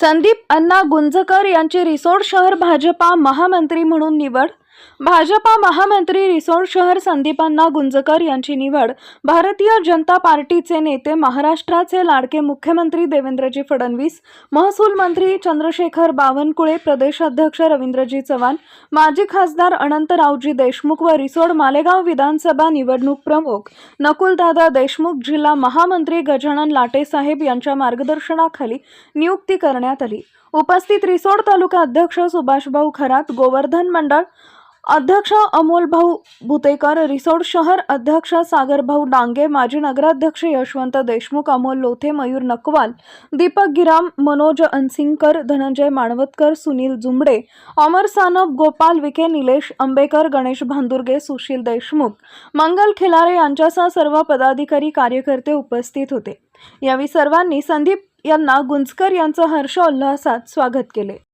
संदीप अण्णा गुंजकर यांची रिसोड शहर भाजपा महामंत्री म्हणून निवड भाजपा महामंत्री रिसोड शहर संदीपांना गुंजकर यांची निवड भारतीय जनता पार्टीचे नेते महाराष्ट्राचे लाडके मुख्यमंत्री देवेंद्रजी फडणवीस महसूल मंत्री चंद्रशेखर बावनकुळे प्रदेशाध्यक्ष रवींद्रजी चव्हाण माजी खासदार अनंतरावजी देशमुख व रिसोड मालेगाव विधानसभा निवडणूक प्रमुख नकुलदादा देशमुख जिल्हा महामंत्री गजानन लाटेसाहेब यांच्या मार्गदर्शनाखाली नियुक्ती करण्यात आली. उपस्थित रिसोड तालुका अध्यक्ष सुभाषभाऊ खरात गोवर्धन मंडळ अध्यक्ष अमोलभाऊ भुतेकर रिसोड शहर अध्यक्ष सागरभाऊ डांगे माजी नगराध्यक्ष यशवंत देशमुख अमोल लोथे मयूर नकवाल दीपक गिराम मनोज अनसिंगकर धनंजय माणवतकर सुनील जुंबडे अमर सानप गोपाल विखे निलेश आंबेकर गणेश भांदुर्गे सुशील देशमुख मंगल खिलारे यांच्यासह सर्व पदाधिकारी कार्यकर्ते उपस्थित होते. यावेळी सर्वांनी संदीप यांना गुंजकर यांचं हर्ष उल्हासात स्वागत केले.